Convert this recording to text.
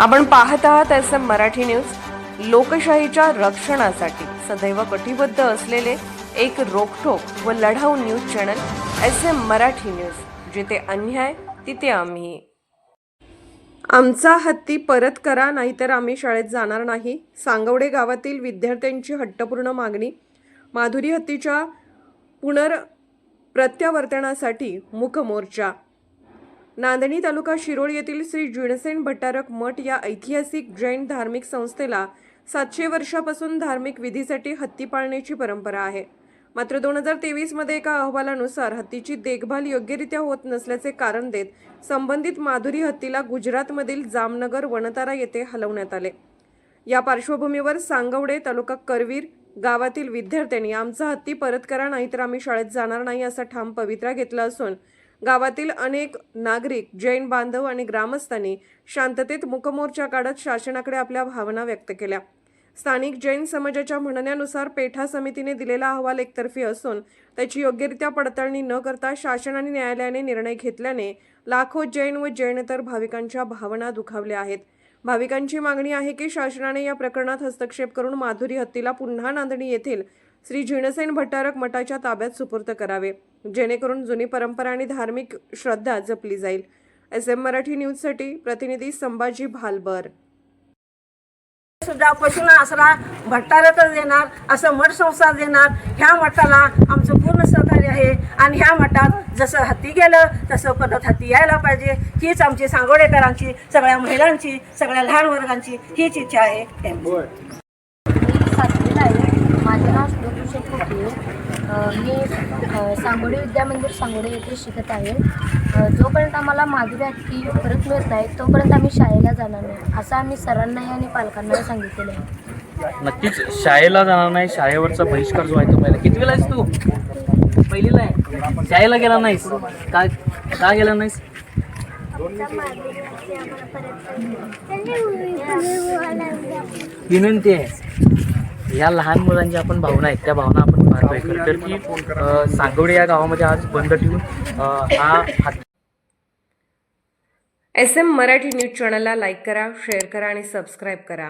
आपण पाहत आहात एस एम मराठी न्यूज. लोकशाहीच्या रक्षणासाठी सदैव कटिबद्ध असलेले एक रोखोक व लढाऊ news channel S M Marathi news. जिथे अन्याय तिथे आम्ही. आमचा हत्ती परत करा नाहीतर आम्ही शाळेत जाणार नाही सांगवडे गावातील विद्यार्थ्यांची हट्टपूर्ण मागणी. माधुरी हत्तीच्या पुनर प्रत्यावर्तनासाठी मूकमोर्चा नांदणी तालुका शिरोळ येथील श्री जिणसेन भट्टारक मठ या ऐतिहासिक जैन धार्मिक संस्थेला सातशे वर्षापासून धार्मिक विधीसाठी हत्ती पाळण्याची परंपरा आहे. मात्र दोन हजार तेवीसमध्ये एका अहवालानुसार हत्तीची देखभाल योग्यरित्या होत नसल्याचे कारण देत संबंधित माधुरी हत्तीला गुजरातमधील जामनगर वनतारा येथे हलवण्यात आले. या पार्श्वभूमीवर सांगवडे तालुका करवीर गावातील विद्यार्थ्यांनी आमचा हत्ती परत करा नाहीतर आम्ही शाळेत जाणार नाही असा ठाम पवित्रा घेतला असून गावातील अनेक नागरिक जैन बांधव आणि ग्रामस्थांनी शांततेत मुकमोर्चा काढत शासनाकडे आपल्या भावना व्यक्त केल्या. स्थानिक जैन समाजाच्या म्हणण्यानुसार पेठा समितीने दिलेला अहवाल एकतर्फी असून त्याची योग्यरित्या पडताळणी न करता शासन आणि न्यायालयाने निर्णय घेतल्याने लाखो जैन व जैनतर भाविकांच्या भावना दुखावल्या आहेत. भाविकांची मागणी आहे की शासनाने या प्रकरणात हस्तक्षेप करून माधुरी हत्तीला पुन्हा नांदणी येथील श्री झिणसेन भट्टारक मठाच्या ताब्यात सुपूर्त करावे. जेणेकरून जुनी परंपरा आणि धार्मिक श्रद्धा जपली जाईल. एस एम मराठी न्यूजसाठी प्रतिनिधी संभाजी भालबर. सुद्धा पशुन आसरा भट्टारकच देणार असं मठ संस्था देणार. ह्या मठाला आमचं पूर्ण सहकार्य आहे. आणि ह्या मठात जसं हत्ती गेलं तसं परत हत्ती यायला पाहिजे. हीच आमची सांगोडेकरांची सगळ्या महिलांची सगळ्या लहान वर्गांची हीच इच्छा आहे. माझ्या मी सांगोडे विद्या मंदिर सांगोडे येथे शिकत आहे. जोपर्यंत आम्हाला माधुरी हत्ती परत मिळत नाही तोपर्यंत आम्ही शाळेला जाणार नाही असं आम्ही सरांनाही आणि पालकांनाही सांगितलेलं आहे. नक्कीच शाळेला जाणार नाही शाळेवरचा बहिष्कार जो आहे तो पहिला कितवीला आहेस तू? पहिलीला आहे. शाळेला गेला नाहीस? का का गेला नाहीस? विनंती आहे. या लहान मुलांच्या आपण भावना आहेत त्या भावना खरं तर की सांगवडे या गावामध्ये आज बंद ठेवून हा एस एम मराठी न्यूज चॅनलला लाईक करा शेअर करा आणि सबस्क्राईब करा.